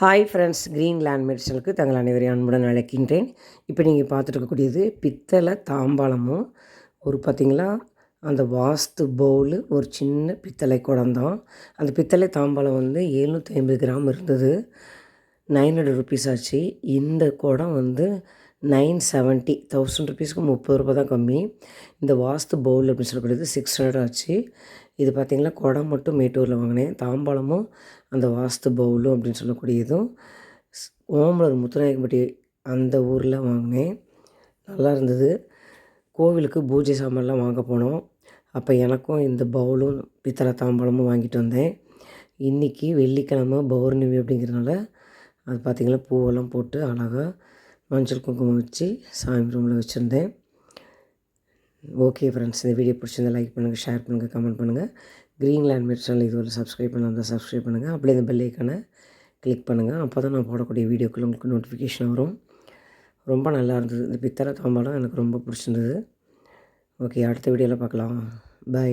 Hi friends green land மெடிசனுக்கு தங்கள் அனைவரையும் அன்புடன் அழைக்கின்றேன். இப்போ நீங்கள் பார்த்துருக்கக்கூடியது பித்தளை தாம்பாளமும் ஒரு பார்த்திங்களா? அந்த வாஸ்து பவுலு ஒரு சின்ன பித்தளை குடம் தான். அந்த பித்தளை தாம்பாளம் வந்து எழுநூற்றி ஐம்பது கிராம் இருந்தது. நைன் ஹண்ட்ரட் ருபீஸ் ஆச்சு. இந்த குடம் வந்து நைன் செவன்ட்டி தௌசண்ட் ருபீஸ்க்கு முப்பது ரூபா தான் கம்மி. இந்த வாஸ்து பவுல் அப்படின்னு சொல்லக்கூடியது சிக்ஸ் ஹண்ட்ரட் ஆச்சு. இது பார்த்திங்கன்னா குடம் மட்டும் மேட்டூரில் வாங்கினேன். தாம்பாளமும் அந்த வாஸ்து பவுலும் அப்படின்னு சொல்லக்கூடியதும். ஸ்- ஓமலூர் முத்துநாயக்கம்பட்டி அந்த ஊரில் வாங்கினேன். நல்லா இருந்தது. கோவிலுக்கு பூஜை சாமான்லாம் வாங்க போனோம். அப்போ எனக்கும் இந்த பவுலும் பித்தளை தாம்பாளமும் வாங்கிட்டு வந்தேன். இன்றைக்கி வெள்ளிக்கிழமை பௌர்ணமி அப்படிங்கிறனால அது பார்த்திங்கன்னா பூவெல்லாம் போட்டு அழகாக மஞ்சள் குங்குமம் வச்சு சாமி ரூமில் வச்சுருந்தேன். ஓகே ஃப்ரெண்ட்ஸ் இந்த வீடியோ பிடிச்சிருந்தா லைக் பண்ணுங்கள் ஷேர் பண்ணுங்கள் கமெண்ட் பண்ணுங்கள் க்ரீன் லேண்ட் சேனல் இதுவரை சப்ஸ்கிரைப் பண்ணால் சப்ஸ்கிரைப் பண்ணுங்கள் அப்படியே இந்த பெல் ஐக்கானை கிளிக் பண்ணுங்கள் அப்போ தான் நான் போடக்கூடிய வீடியோக்கள் உங்களுக்கு நோட்டிஃபிகேஷன் வரும். ரொம்ப நல்லா இருந்தது. இந்த பித்தளை தாம்பாளம் எனக்கு ரொம்ப பிடிச்சிருந்தது. ஓகே அடுத்த வீடியோவில் பார்க்கலாம். பை